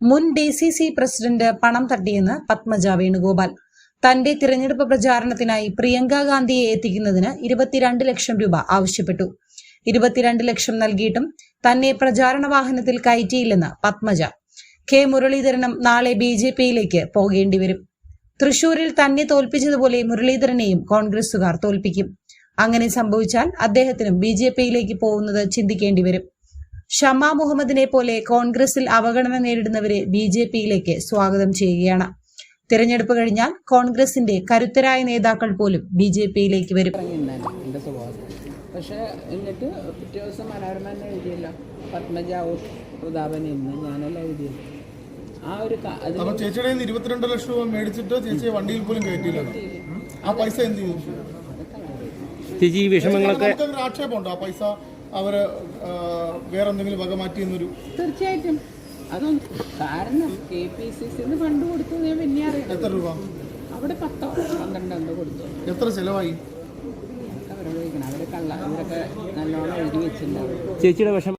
മുൻ D C C president പണം തട്ടിയെന്ന് പത്മജ വേണുഗോപാൽ. തന്റെ തിരഞ്ഞെടുപ്പ് പ്രചാരണത്തിനായി പ്രിയങ്ക ഗാന്ധിയെ എത്തിക്കുന്നതിന് ഇരുപത്തിരണ്ട് ലക്ഷം രൂപ ആവശ്യപ്പെട്ടു. ഇരുപത്തിരണ്ട് ലക്ഷം നൽകിയിട്ടും തന്നെ പ്രചാരണ വാഹനത്തിൽ കയറ്റിയില്ലെന്ന് പത്മജ. കെ മുരളീധരനും നാളെ ബി ജെ പിയിലേക്ക് പോകേണ്ടി വരും. തൃശൂരിൽ തന്നെ തോൽപ്പിച്ചതുപോലെ മുരളീധരനെയും കോൺഗ്രസുകാർ തോൽപ്പിക്കും. അങ്ങനെ സംഭവിച്ചാൽ അദ്ദേഹത്തിനും ബി ജെ പിയിലേക്ക് പോകുന്നത് ചിന്തിക്കേണ്ടി വരും. ഷമ മുഹമ്മദിനെ പോലെ കോൺഗ്രസിൽ അവഗണന നേരിടുന്നവരെ ബി ജെ പിയിലേക്ക് സ്വാഗതം ചെയ്യുകയാണ്. തിരഞ്ഞെടുപ്പ് കഴിഞ്ഞാൽ കോൺഗ്രസിന്റെ കരുത്തരായ നേതാക്കൾ പോലും ബി ജെ പിയിലേക്ക് വരും. പക്ഷേ എന്നിട്ട് പിറ്റേ ദിവസം മനോരമ തന്നെ എഴുതിയല്ലോ. പത്മജ പ്രതാപൻ ഇന്ന് ഞാനല്ല എഴുതിയത്. ആ ഒരു ചേച്ചിയുടെ ഇരുപത്തിരണ്ട് ലക്ഷം രൂപ മേടിച്ചിട്ട് ചേച്ചിയെ വണ്ടിയിൽ പോലും കയറ്റിയില്ല. ആ പൈസ എന്ത് ചെയ്തു ചേച്ചി ഈ വിഷമങ്ങളൊക്കെ ആക്ഷേപമുണ്ടോ? ആ പൈസ അവർ വേറെന്തെങ്കിലും വേറെ എന്തെങ്കിലും വക മാറ്റി എന്നൊരു തീർച്ചയായിട്ടും. അതൊന്നും കാരണം കെ പി സി സിന്ന് ഫണ്ട് കൊടുത്തു ഞാൻ പിന്നെ അറിയാം എത്ര രൂപ? അവിടെ പത്തോ പന്ത്രണ്ടോ എന്തോ കൊടുത്തു. എത്ര ചെലവായി? അവരോട് ചോദിക്കണം അവർ കള്ള അവരൊക്കെ നല്ലോണം എഴുതി വെച്ചിട്ടുണ്ടാവും. ചേച്ചിയുടെ വിഷമം